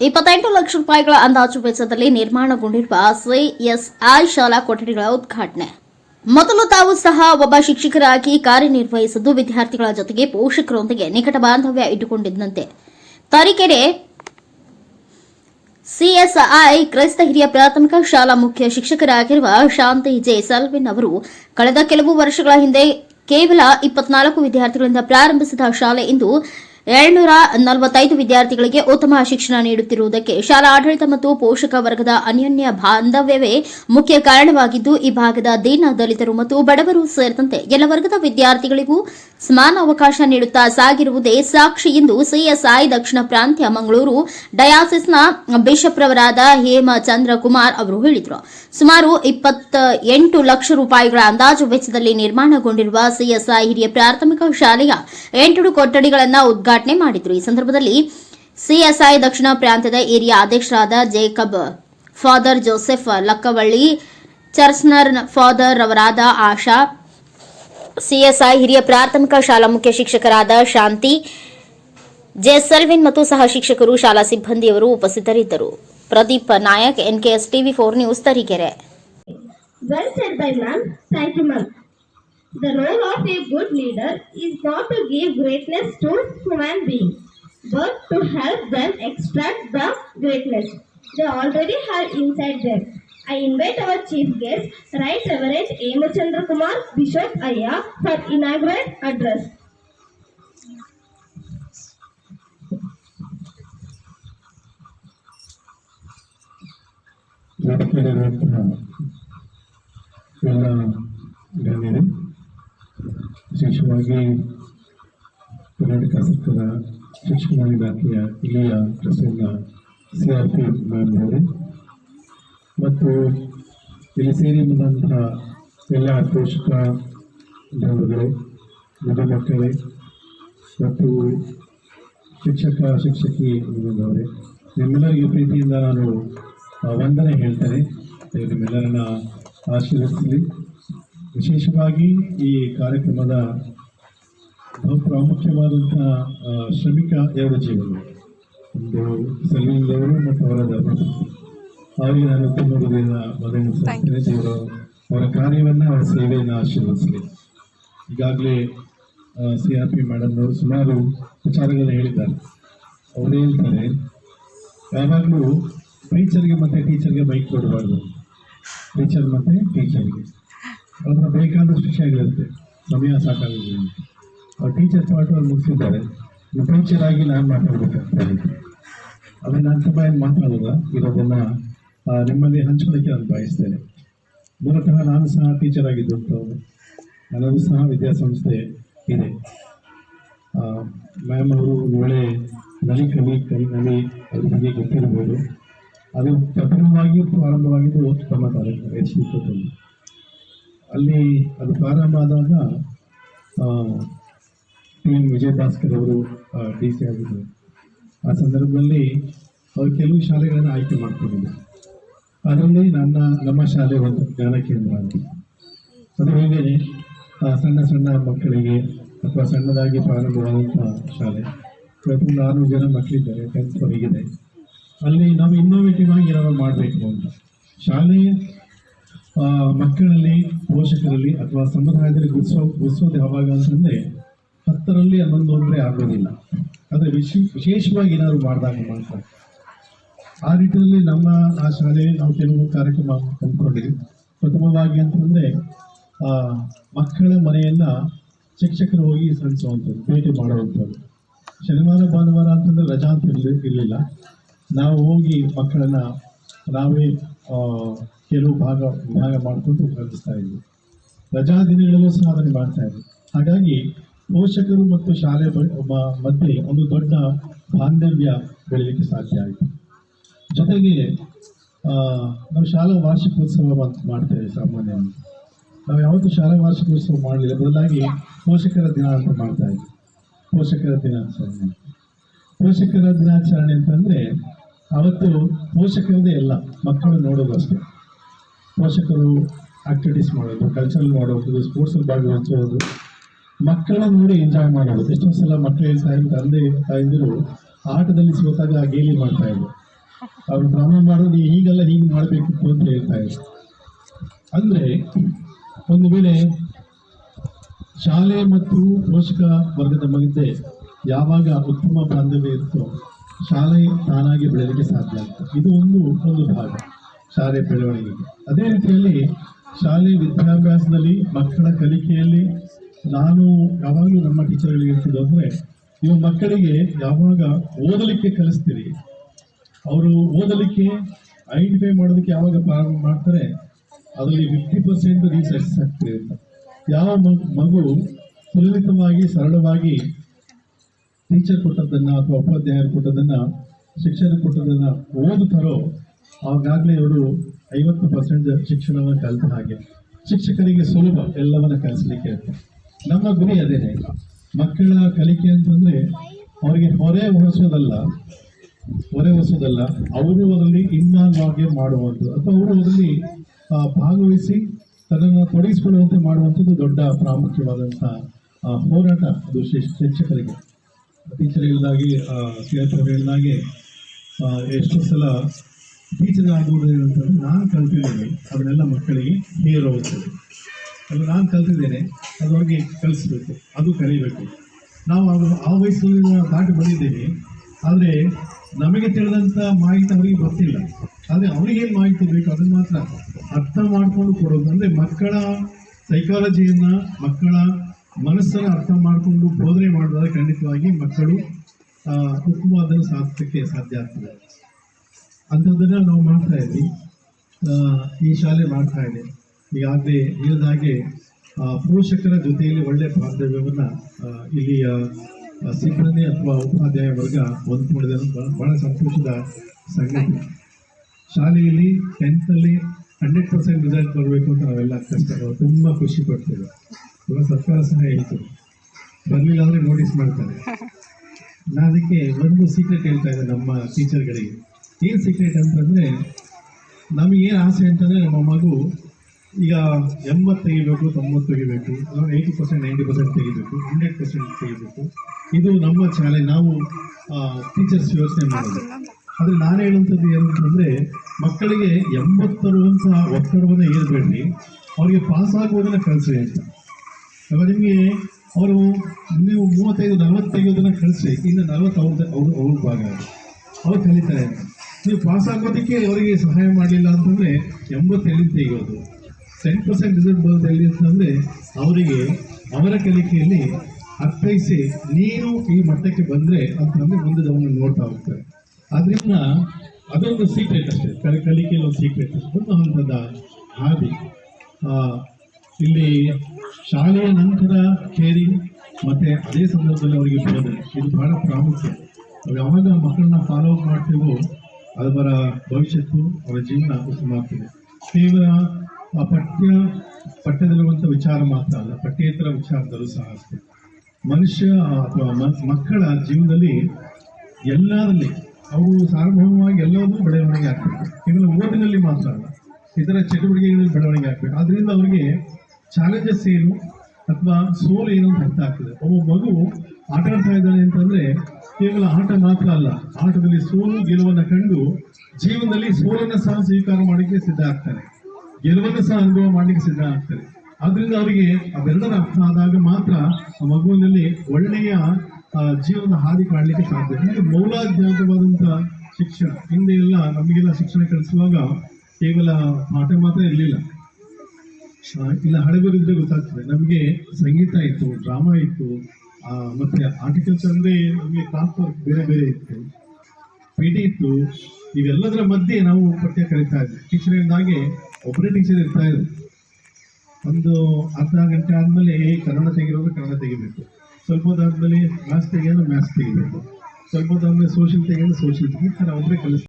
ಇಪ್ಪತ್ತೆಂಟು ಲಕ್ಷ ರೂಪಾಯಿಗಳ ಅಂದಾಜು ವೆಚ್ಚದಲ್ಲಿ ನಿರ್ಮಾಣಗೊಂಡಿರುವ ಸಿಎಸ್ಐ ಶಾಲಾ ಕೊಠಡಿಗಳ ಉದ್ಘಾಟನೆ. ಮೊದಲು ತಾವು ಸಹ ಒಬ್ಬ ಶಿಕ್ಷಕರಾಗಿ ಕಾರ್ಯನಿರ್ವಹಿಸಿದ್ದು ವಿದ್ಯಾರ್ಥಿಗಳ ಜೊತೆಗೆ ಪೋಷಕರೊಂದಿಗೆ ನಿಕಟ ಬಾಂಧವ್ಯ ಇಟ್ಟುಕೊಂಡಿದ್ದಂತೆ. ತರೀಕೆರೆ ಸಿಎಸ್ಐ ಕ್ರೈಸ್ತ ಹಿರಿಯ ಪ್ರಾಥಮಿಕ ಶಾಲಾ ಮುಖ್ಯ ಶಿಕ್ಷಕರಾಗಿರುವ ಶಾಂತಿ ಜೆ. ಸಲ್ವಿನ್ ಅವರು ಕಳೆದ ಕೆಲವು ವರ್ಷಗಳ ಹಿಂದೆ ಕೇವಲ ಇಪ್ಪತ್ನಾಲ್ಕು ವಿದ್ಯಾರ್ಥಿಗಳಿಂದ ಪ್ರಾರಂಭಿಸಿದ ಶಾಲೆ ಇಂದು ಏಳ್ನೂರ ನಲವತ್ತೈದು ವಿದ್ಯಾರ್ಥಿಗಳಿಗೆ ಉತ್ತಮ ಶಿಕ್ಷಣ ನೀಡುತ್ತಿರುವುದಕ್ಕೆ ಶಾಲಾ ಆಡಳಿತ ಮತ್ತು ಪೋಷಕ ವರ್ಗದ ಅನ್ಯೋನ್ಯ ಬಾಂಧವ್ಯವೇ ಮುಖ್ಯ ಕಾರಣವಾಗಿದ್ದು, ಈ ಭಾಗದ ದೀನ ದಲಿತರು ಮತ್ತು ಬಡವರು ಸೇರಿದಂತೆ ಎಲ್ಲ ವರ್ಗದ ವಿದ್ಯಾರ್ಥಿಗಳಿಗೂ ಸಮಾನ ಅವಕಾಶ ನೀಡುತ್ತಾ ಸಾಗಿರುವುದೇ ಸಾಕ್ಷಿ ಎಂದು ಸಿಎಸ್ಐ ದಕ್ಷಿಣ ಪ್ರಾಂತ್ಯ ಮಂಗಳೂರು ಡಯಾಸಿಸ್ನ ಬಿಷಪ್ ರವರಾದ ಹೇಮಚಂದ್ರ ಕುಮಾರ್ ಅವರು ಹೇಳಿದರು. ಸುಮಾರು ಇಪ್ಪತ್ತ ಎಂಟು ಲಕ್ಷ ರೂಪಾಯಿಗಳ ಅಂದಾಜು ವೆಚ್ಚದಲ್ಲಿ ನಿರ್ಮಾಣಗೊಂಡಿರುವ ಸಿಎಸ್ಐ ಹಿರಿಯ ಪ್ರಾಥಮಿಕ ಶಾಲೆಯ ಎಂಟು ಕೊಠಡಿಗಳನ್ನು ಉದ್ಘಾಟನೆ ಮಾಡಿದರು. ಈ ಸಂದರ್ಭದಲ್ಲಿ ಸಿಎಸ್ಐ ದಕ್ಷಿಣ ಪ್ರಾಂತ್ಯದ ಏರಿಯಾ ಅಧ್ಯಕ್ಷರಾದ ಜೇಕಬ್, ಫಾದರ್ ಜೋಸೆಫ್ ಲಕ್ಕವಳ್ಳಿ, ಚರ್ಚ್ನರ್ ಫಾದರ್ ರವರಾದ ಆಶಾ, ಸಿಎಸ್ಐ ಹಿರಿಯ ಪ್ರಾಥಮಿಕ ಶಾಲಾ ಮುಖ್ಯ ಶಿಕ್ಷಕರಾದ ಶಾಂತಿ, ಜೆಸಲ್ವಿನ್ ಮತ್ತು ಸಹ ಶಿಕ್ಷಕರು, ಶಾಲಾ ಸಿಬ್ಬಂದಿಯವರು ಉಪಸ್ಥಿತರಿದ್ದರು. Pradeep Nayak NKS TV four news Tarikere. Well said by ma'am thank you ma'am. The role of a good leader is not to give greatness to human beings, but to help them extract the greatness they already have inside them. I invite our chief guest, Right Reverend Emachandra Kumar Bishop Aya, for inaugural address. ವೇದಿಕೆಯಲ್ಲಿರುವಂತಹ ಎಲ್ಲ ಗಣ್ಯರೇ ವಿಶೇಷವಾಗಿ ಕರ್ನಾಟಕ ಸರ್ಕಾರ ಶಿಕ್ಷಣ ಇಲಾಖೆಯ ಹಿರಿಯ Prasanna C R P ma'am ಅವರು ಮತ್ತು ಇಲ್ಲಿ ಸೇರಿ ಬಂದಂತಹ ಎಲ್ಲ ಪೋಷಕ ಬಂಧುಗಳು ಮಧು ಮಕ್ಕಳೇ ಮತ್ತು ಶಿಕ್ಷಕ, ಶಿಕ್ಷಕಿ ಬಂದವರೇ ನಿಮ್ಮೆಲ್ಲರಿಗೂ ಪ್ರೀತಿಯಿಂದ ನಾನು ವಂದನೆ ಹೇಳ್ತೇನೆ. ನಿಮ್ಮೆಲ್ಲರನ್ನ ಆಶೀರ್ವದಿಸಲಿ ವಿಶೇಷವಾಗಿ ಈ ಕಾರ್ಯಕ್ರಮದ ಬಹು ಪ್ರಾಮುಖ್ಯವಾದಂತಹ ಶ್ರಮಿಕ ಎರಡು ಜೀವನ. ಒಂದು ಸಲೀಂದವರು ಮತ್ತು ಅವರ ಧರ್ಮಪತ್ನಿ ಅವರಿಗೆ ನಾನು ತುಂಬ ಹೃದಯದ ಮದನ್ನು ಸಲ್ಲಿಸ್ತೇನೆ. ದೇವರು ಅವರ ಕಾರ್ಯವನ್ನ ಅವರ ಸೇವೆಯನ್ನು ಆಶೀರ್ವದಿಸಲಿ. ಈಗಾಗಲೇ ಸಿ ಆರ್ ಪಿ ಮೇಡಮ್ ಅವರು ಸುಮಾರು ವಿಚಾರಗಳನ್ನು ಹೇಳಿದ್ದಾರೆ. ಅವರು ಹೇಳ್ತಾರೆ ಯಾವಾಗಲೂ ಟೀಚರ್ಗೆ ಮತ್ತೆ ಟೀಚರ್ಗೆ ಬೈಕ್ ಕೊಡಬಾರ್ದು. ಟೀಚರ್ ಮತ್ತೆ ಟೀಚರ್ಗೆ. ಅವ್ರನ್ನ ಬೇಕಾದಷ್ಟು ಆಗಿರುತ್ತೆ. ಸಮಯ ಸಾಕಾಗಿದೆ ಅವ್ರು ಟೀಚರ್ ಪಾರ್ಟ್ ಅವ್ರು ಮುಗಿಸಿದ್ದಾರೆ. ಟೀಚರ್ ಆಗಿ ನಾನು ಮಾತಾಡಬೇಕಾಗ್ತದೆ ಅದನ್ನು ಅದನ್ನ ನಾನು ತುಂಬ ಏನು ಮಾತಾಡೋದ ಇರೋದನ್ನ ನಿಮ್ಮಲ್ಲಿ ಹಂಚ್ಕೊಳ್ಳೋಕ್ಕೆ ನಾನು ಬಯಸ್ತೇನೆ. ಮೂಲತಃ ನಾನು ಸಹ ಟೀಚರ್ ಆಗಿದ್ದು ನನಗೂ ಸಹ ವಿದ್ಯಾಸಂಸ್ಥೆ ಇದೆ. ಮ್ಯಾಮ್ ಅವರು ಒಳ್ಳೆ ನಲಿ ಕಲಿ ಕಲಿ ನಲಿ ಅದ್ರ ಬಗ್ಗೆ ಗೊತ್ತಿರ್ಬೋದು. ಅದು ಪ್ರಥಮವಾಗಿ ಪ್ರಾರಂಭವಾಗಿದ್ದು ತಮ್ಮ ತಾಲೂಕು ಎಚ್ ಅಲ್ಲಿ ಅದು ಪ್ರಾರಂಭ ಆದಾಗ ಟಿ ಎಂ ವಿಜಯ ಭಾಸ್ಕರ್ ಅವರು ಡಿ ಸಿ ಆಗಿದ್ದರು. ಆ ಸಂದರ್ಭದಲ್ಲಿ ಅವರು ಕೆಲವು ಶಾಲೆಗಳನ್ನು ಆಯ್ಕೆ ಮಾಡ್ಕೊಂಡಿದ್ದರು. ಅದರಲ್ಲಿ ನನ್ನ ನಮ್ಮ ಶಾಲೆ ಒಂದು ಜ್ಞಾನ ಕೇಂದ್ರ ಅಂತ ಅದು ಹೇಗೆ ಸಣ್ಣ ಸಣ್ಣ ಮಕ್ಕಳಿಗೆ ಅಥವಾ ಸಣ್ಣದಾಗಿ ಪ್ರಾರಂಭವಾದಂಥ ಶಾಲೆ. ಇವತ್ತು ಆರು ಜನ ಮಕ್ಕಳಿದ್ದಾರೆ ಟೆಂತ್ ಹೊರಗಿದೆ ಅಲ್ಲಿ ನಾವು ಇನ್ನೋವೇಟಿವ್ ಆಗಿ ಏನಾದ್ರು ಮಾಡಬೇಕು ಅಂತ. ಶಾಲೆ ಆ, ಮಕ್ಕಳಲ್ಲಿ, ಪೋಷಕರಲ್ಲಿ ಅಥವಾ ಸಮುದಾಯದಲ್ಲಿ ಗುರ್ಸೋ ಗುರ್ಸೋದು ಯಾವಾಗ ಅಂತಂದರೆ ಹತ್ತರಲ್ಲಿ ಹನ್ನೊಂದು ಅಂದರೆ ಆಗೋದಿಲ್ಲ. ಆದರೆ ವಿಶೇ, ವಿಶೇಷವಾಗಿ ಏನಾದ್ರು ಮಾಡಿದಾಗ ಮಾತ್ರ. ಆ ರೀತಿಯಲ್ಲಿ ನಮ್ಮ, ಆ ಶಾಲೆ ನಾವು ಕೆಲವು ಕಾರ್ಯಕ್ರಮ ಹಮ್ಮಿಕೊಂಡಿದ್ವಿ ಪ್ರಥಮವಾಗಿ ಅಂತಂದರೆ ಮಕ್ಕಳ ಮನೆಯನ್ನು ಶಿಕ್ಷಕರು ಹೋಗಿ ಸಲ್ಲಿಸುವಂಥದ್ದು, ಭೇಟಿ ಮಾಡುವಂಥದ್ದು. ಶನಿವಾರ, ಭಾನುವಾರ ಅಂತಂದರೆ ರಜಾ ಅಂತ ಇರ್ಲಿ ಇರಲಿಲ್ಲ. ನಾವು ಹೋಗಿ ಮಕ್ಕಳನ್ನು ನಾವೇ ಕೆಲವು ಭಾಗ ಭಾಗ ಮಾಡಿಕೊಂಡು ಕಲಿಸ್ತಾ ಇದ್ವಿ. ರಜಾ ದಿನಗಳಲ್ಲೂ ಅದನ್ನು ಮಾಡ್ತಾ ಇದ್ವಿ. ಹಾಗಾಗಿ ಪೋಷಕರು ಮತ್ತು ಶಾಲೆ ಮಧ್ಯೆ ಒಂದು ದೊಡ್ಡ ಬಾಂಧವ್ಯ ಬೆಳೆಯಲಿಕ್ಕೆ ಸಾಧ್ಯ ಆಯಿತು. ಜೊತೆಗೆ ನಾವು ಶಾಲಾ ವಾರ್ಷಿಕೋತ್ಸವ ಮಾಡ್ತೇವೆ ಸಾಮಾನ್ಯವಾಗಿ. ನಾವು ಯಾವತ್ತೂ ಶಾಲಾ ವಾರ್ಷಿಕೋತ್ಸವ ಮಾಡಲಿಲ್ಲ, ಬದಲಾಗಿ ಪೋಷಕರ ದಿನ ಅಂತ ಮಾಡ್ತಾ ಇದ್ವಿ. ಪೋಷಕರ ದಿನಾಚರಣೆ. ಪೋಷಕರ ದಿನಾಚರಣೆ ಅಂತಂದರೆ, ಅವತ್ತು ಪೋಷಕರದೇ ಎಲ್ಲ ಮಕ್ಕಳು ನೋಡೋದು ಅಷ್ಟೇ ಪೋಷಕರು ಆಕ್ಟಿವಿಟೀಸ್ ಮಾಡೋದು ಕಲ್ಚರಲ್ ಮಾಡೋದು ಸ್ಪೋರ್ಟ್ಸಲ್ಲಿ ಭಾಗವಹಿಸೋದು ಮಕ್ಕಳನ್ನ ನೋಡಿ ಎಂಜಾಯ್ ಮಾಡೋದು. ಎಷ್ಟೋ ಸಲ ಮಕ್ಕಳು ಹೇಳ್ತಾ ತಂದೆ ತಾಯಂದಿರು ಆಟದಲ್ಲಿ ಸೋತಾಗ ಗೇಲಿ ಮಾಡ್ತಾ ಇದ್ರು. ಅವ್ರು ಡ್ರಾಮಾ ಮಾಡೋದು ಈಗೆಲ್ಲ ಹೀಗೆ ಮಾಡಬೇಕಿತ್ತು ಅಂತ ಹೇಳ್ತಾ ಇದ್ರು. ಅಂದರೆ ಒಂದು ವೇಳೆ ಶಾಲೆ ಮತ್ತು ಪೋಷಕ ವರ್ಗದ ಮಧ್ಯೆ ಯಾವಾಗ ಉತ್ತಮ ಬಾಂಧವ್ಯ ಇರುತ್ತೋ ಶಾಲೆ ತಾನಾಗಿ ಬೆಳೆಯಲಿಕ್ಕೆ ಸಾಧ್ಯ ಆಗ್ತದೆ. ಇದು ಒಂದು ಒಂದು ಭಾಗ. ಶಾಲೆ ಬೆಳವಣಿಗೆ. ಅದೇ ರೀತಿಯಲ್ಲಿ ಶಾಲೆ ವಿದ್ಯಾಭ್ಯಾಸದಲ್ಲಿ ಮಕ್ಕಳ ಕಲಿಕೆಯಲ್ಲಿ ನಾನು ಯಾವಾಗಲೂ ನಮ್ಮ ಟೀಚರ್ಗಳಿಗೆ ಹೇಳ್ತಿದ್ದು ಅಂದರೆ, ನೀವು ಮಕ್ಕಳಿಗೆ ಯಾವಾಗ ಓದಲಿಕ್ಕೆ ಕಲಿಸ್ತೀರಿ? ಅವರು ಓದಲಿಕ್ಕೆ ಐಡೆಂಟಿಫೈ ಮಾಡೋದಕ್ಕೆ ಯಾವಾಗ ಪ್ರಾರಂಭ ಮಾಡ್ತಾರೆ? ಅದರಲ್ಲಿ ಫಿಫ್ಟಿ ಪರ್ಸೆಂಟ್ ರೀಸರ್ಚ್ ಆಗ್ತದೆ ಅಂತ. ಯಾವ ಮಗು- ಸುಲಲಿತವಾಗಿ, ಸರಳವಾಗಿ ಟೀಚರ್ ಕೊಟ್ಟದ್ದನ್ನು ಅಥವಾ ಉಪಾಧ್ಯಾಯರು ಕೊಟ್ಟದನ್ನು ಶಿಕ್ಷಕರು ಕೊಟ್ಟದನ್ನು ಓದುತ್ತಾರೋ ಆವಾಗಲೇ ಇವರು ಐವತ್ತು ಪರ್ಸೆಂಟ್ ಶಿಕ್ಷಣವನ್ನು ಕಲಿತ ಹಾಗೆ. ಶಿಕ್ಷಕರಿಗೆ ಸುಲಭ ಎಲ್ಲವನ್ನ ಕಲಿಸಲಿಕ್ಕೆ ನಮ್ಮ ಗುರಿ ಅದೇನೆ ಮಕ್ಕಳ ಕಲಿಕೆ ಅಂತಂದ್ರೆ ಅವರಿಗೆ ಹೊರೆ ಹೊರಿಸೋದಲ್ಲ ಹೊರೆ ಹೊರಿಸೋದಲ್ಲ, ಅವರು ಅದರಲ್ಲಿ ಇನ್ವಾಲ್ವ್ ಆಗಿ ಮಾಡುವಂಥದ್ದು. ಅಥವಾ ಅವರು ಅದರಲ್ಲಿ ಭಾಗವಹಿಸಿ ತನ್ನನ್ನು ತೊಡಗಿಸಿಕೊಳ್ಳುವಂತೆ ಮಾಡುವಂಥದ್ದು ದೊಡ್ಡ ಪ್ರಾಮುಖ್ಯವಾದಂಥ ಹೋರಾಟ ಅದು ಶಿಕ್ಷಕರಿಗೆ. ಟೀಚರ್ ಹೇಳಿದಾಗೆ ಶ್ರೀಯಪ್ಪ ಹೇಳಿದಾಗೆ ಎಷ್ಟೋ ಸಲ ಟೀಚರ್ ಏನಂತಂದ್ರೆ ನಾನು ಕಲ್ತಿದ್ದೇನೆ. ಅದನ್ನೆಲ್ಲ ಮಕ್ಕಳಿಗೆ ಹೇರುವಂಥದ್ದು ಅದು ನಾನು ಕಲ್ತಿದ್ದೇನೆ ಅದು ಅವ್ರಿಗೆ ಕಲಿಸ್ಬೇಕು ಅದು ಕಲಿಬೇಕು. ನಾವು ಅದು ಆ ವಯಸ್ಸಲ್ಲಿ ದಾಟಿ ಬಂದಿದ್ದೇವೆ. ಆದರೆ ನಮಗೆ ತಿಳಿದಂಥ ಮಾಹಿತಿ ಅವರಿಗೆ ಗೊತ್ತಿಲ್ಲ. ಆದರೆ ಅವರಿಗೇನು ಮಾಹಿತಿ ಬೇಕು ಅದನ್ನು ಮಾತ್ರ ಅರ್ಥ ಮಾಡಿಕೊಂಡು ಕೊಡೋದು. ಅಂದರೆ ಮಕ್ಕಳ ಸೈಕಾಲಜಿಯನ್ನು ಮಕ್ಕಳ ಮನಸ್ಸನ್ನು ಅರ್ಥ ಮಾಡಿಕೊಂಡು ಬೋಧನೆ ಮಾಡಿದಾಗ ಖಂಡಿತವಾಗಿ ಮಕ್ಕಳು ಆ, ಉತ್ತಮವಾದನ್ನು ಸಾಧಿಸಲಿಕ್ಕೆ ಸಾಧ್ಯ ಆಗ್ತದೆ. ಅಂಥದ್ದನ್ನು ನಾವು ಮಾಡ್ತಾ ಇದ್ವಿ. ಈ ಶಾಲೆ ಮಾಡ್ತಾ ಇದೆ. ಈಗಾಗಲೇ ಹೇಳಿದ ಹಾಗೆ ಪೋಷಕರ ಜೊತೆಯಲ್ಲಿ ಒಳ್ಳೆಯ ಬಾಂಧವ್ಯವನ್ನು ಇಲ್ಲಿಯ ಸಿಬ್ಬಂದಿ ಅಥವಾ ಉಪಾಧ್ಯಾಯ ವರ್ಗ ಹೊಂದ್ಕೊಂಡಿದೆ ಬಹಳ ಬಹಳ ಸಂತೋಷದ ಸಂಗತಿ. ಶಾಲೆಯಲ್ಲಿ ಟೆಂತಲ್ಲಿ ಹಂಡ್ರೆಡ್ ಪರ್ಸೆಂಟ್ ರಿಸಲ್ಟ್ ಬರಬೇಕು ಅಂತ ನಾವೆಲ್ಲ ಕಷ್ಟ, ತುಂಬ ಖುಷಿ ಪಡ್ತೇವೆ. ಇವಾಗ ಸರ್ಕಾರ ಸಹ ಹೇಳ್ತು ಬರಲಿಲ್ಲ ಅಂದರೆ ನೋಟಿಸ್ ಮಾಡ್ತಾರೆ. ನಾನು ಅದಕ್ಕೆ ಒಂದು ಸೀಕ್ರೆಟ್ ಹೇಳ್ತಾ ಇದ್ದೆ ನಮ್ಮ ಟೀಚರ್ಗಳಿಗೆ ಏನು ಸೀಕ್ರೆಟ್ ಅಂತಂದರೆ ನಮಗೇನು ಆಸೆ ಅಂತಂದರೆ ನಮ್ಮ ಮಗು ಈಗ ಎಂಬತ್ತು ತೆಗಿಬೇಕು, ತೊಂಬತ್ತು ತೆಗಿಬೇಕು ಏಯ್ಟಿ ಪರ್ಸೆಂಟ್ ನೈಂಟಿ ಪರ್ಸೆಂಟ್ ತೆಗಿಬೇಕು ಹಂಡ್ರೆಡ್ ಪರ್ಸೆಂಟ್ ತೆಗಿಬೇಕು. ಇದು ನಮ್ಮ ಚಾಲೆಂಜ್ ನಾವು ಟೀಚರ್ಸ್ ಯೋಚನೆ ಮಾಡೋದು. ಆದರೆ ನಾನು ಹೇಳುವಂಥದ್ದು ಏನು ಅಂತಂದರೆ ಮಕ್ಕಳಿಗೆ ಎಂಬತ್ತರುವಂಥ ಒತ್ತಡವನ್ನು ಏರ್ಬೇಡ್ರಿ ಅವರಿಗೆ ಪಾಸ್ ಆಗುವುದನ್ನು ಕಳಿಸಿ ಅಂತ. ಇವಾಗ ನಿಮಗೆ ಅವರು ನೀವು ಮೂವತ್ತೈದು ನಲವತ್ತು ತೆಗೆಯೋದನ್ನು ಕಳಿಸಿ. ಇನ್ನು ನಲವತ್ತು ಅವ್ರದ್ದು ಅವ್ರ ಅವ್ರ ಭಾಗ. ಅವ್ರು ಕಲಿತಾರೆ ಅಂತ. ನೀವು ಪಾಸ್ ಆಗೋದಕ್ಕೆ ಅವರಿಗೆ ಸಹಾಯ ಮಾಡಲಿಲ್ಲ ಅಂತಂದರೆ ಎಂಬತ್ತೇಳು ತೆಗೆಯೋದು ಟೆನ್ ಪರ್ಸೆಂಟ್ ರಿಸಲ್ಟ್ ಬರೋದು ಅಂತಂದರೆ ಅವರಿಗೆ ಅವರ ಕಲಿಕೆಯಲ್ಲಿ ಅರ್ಥೈಸಿ ನೀನು ಈ ಮಟ್ಟಕ್ಕೆ ಬಂದರೆ ಅಂತಂದರೆ ಮುಂದೆ ಅವನು ನೋಡ್ತಾ ಹೋಗ್ತಾರೆ. ಅದರಿಂದ ಅದೊಂದು ಸೀಕ್ರೆಟ್ ಅಷ್ಟೇ. ಕಲಿ ಕಲಿಕೆಯಲ್ಲಿ ಒಂದು ಸೀಕ್ರೆಟ್ ಒಂದು ಹಂತದ ಹಾದಿ. ಇಲ್ಲಿ ಶಾಲೆಯ ನಂತರ ಕೇರಿಂಗ್ ಮತ್ತೆ ಅದೇ ಸಂದರ್ಭದಲ್ಲಿ ಅವರಿಗೆ ಬೋಧನೆ. ಇದು ಬಹಳ ಪ್ರಾಮುಖ್ಯ. ಯಾವಾಗ ಮಕ್ಕಳನ್ನ ಫಾಲೋ ಅಪ್ ಮಾಡ್ತೀವೋ ಅದರ ಭವಿಷ್ಯತ್ತು ಅವರ ಜೀವನ ಉತ್ತಮವಾಗ್ತದೆ. ಕೇವಲ ಆ ಪಠ್ಯ, ಪಠ್ಯದಲ್ಲಿರುವಂಥ ವಿಚಾರ ಮಾತ್ರ ಅಲ್ಲ, ಪಠ್ಯೇತರ ವಿಚಾರದಲ್ಲೂ ಸಹ ಅಷ್ಟೇ. ಮನುಷ್ಯ ಅಥವಾ ಮಕ್ಕಳ ಜೀವನದಲ್ಲಿ ಎಲ್ಲದರಲ್ಲಿ ಅವರು ಸಾರ್ವಭೌಮವಾಗಿ ಎಲ್ಲವನ್ನೂ ಬೆಳವಣಿಗೆ ಆಗ್ತದೆ ಕೇವಲ ಓದಿನಲ್ಲಿ ಮಾತ್ರ ಅಲ್ಲ, ಇತರ ಚಟುವಟಿಕೆಗಳಲ್ಲಿ ಬೆಳವಣಿಗೆ ಆಗ್ಬೇಕು. ಆದ್ದರಿಂದ ಅವರಿಗೆ ಚಾಲೆಂಜಸ್ ಏನು ಅಥವಾ ಸೋಲು ಏನು ಅಂತ ಅರ್ಥ ಆಗ್ತದೆ. ಒಬ್ಬ ಮಗು ಆಟ ಆಡ್ತಾ ಇದ್ದಾನೆ ಅಂತಂದ್ರೆ ಕೇವಲ ಆಟ ಮಾತ್ರ ಅಲ್ಲ, ಆಟದಲ್ಲಿ ಸೋಲು ಗೆಲುವನ್ನ ಕಂಡು ಜೀವನದಲ್ಲಿ ಸೋಲನ್ನ ಸಹ ಸ್ವೀಕಾರ ಮಾಡಲಿಕ್ಕೆ ಸಿದ್ಧ ಆಗ್ತಾರೆ ಗೆಲುವನ್ನ ಸಹ ಅನುಭವ ಮಾಡಲಿಕ್ಕೆ ಸಿದ್ಧ ಆಗ್ತಾರೆ ಆದ್ರಿಂದ ಅವರಿಗೆ ಅವೆಲ್ಲರ ಅರ್ಥ ಆದಾಗ ಮಾತ್ರ ಆ ಮಗುವಿನಲ್ಲಿ ಒಳ್ಳೆಯ ಜೀವನ ಹಾದಿ ಕಾಣಲಿಕ್ಕೆ ಸಾಧ್ಯ. ಇದು ಮೌಲಾಧ್ಯಾತವಾದಂಥ ಶಿಕ್ಷಣ, ಹಿಂದೆ ಎಲ್ಲ ನಮಗೆಲ್ಲ ಶಿಕ್ಷಣ ಕಲಿಸುವಾಗ ಕೇವಲ ಆಟ ಮಾತ್ರ ಇರಲಿಲ್ಲ. ಇಲ್ಲ ಹಡಗರಿದ್ರೆ ಗೊತ್ತಾಗ್ತದೆ. ನಮಗೆ ಸಂಗೀತ ಇತ್ತು, ಡ್ರಾಮಾ ಇತ್ತು ಮತ್ತೆ ಆರ್ಟಿಕಲ್ಚರ್ ಅಂದ್ರೆ ನಮಗೆ ವರ್ಕ್ ಬೇರೆ ಬೇರೆ ಇತ್ತು. ಪಿ ಡಿ ಇತ್ತು. ಇವೆಲ್ಲದರ ಮಧ್ಯೆ ನಾವು ಪಠ್ಯ ಕಲಿತಾ ಇದ್ವಿ. ಟೀಚರ್ ಇದ್ದಾಗೆ ಒಬ್ಬರೇ ಟೀಚರ್ ಇರ್ತಾ ಇದ್ರು. ಒಂದು ಅರ್ಧ ಗಂಟೆ ಆದ್ಮೇಲೆ ಕನ್ನಡ ತೆಗಿರೋದು ಕನ್ನಡ ತೆಗಿಬೇಕು. ಸ್ವಲ್ಪ ಹೊತ್ತಾದ್ಮೇಲೆ ಮ್ಯಾಥ್ಸ್ ತೆಗಿಯೋದು ಮ್ಯಾಥ್ಸ್ ತೆಗಿಬೇಕು. ಸ್ವಲ್ಪ ಹೊತ್ತಾದ್ಮೇಲೆ ಸೋಷಿಯಲ್ ತೆಗಿಯೋದು ಸೋಷಿಯಲ್ ತೆಗಿ ಒಬ್ಬರೇ ಕಲಿಸ್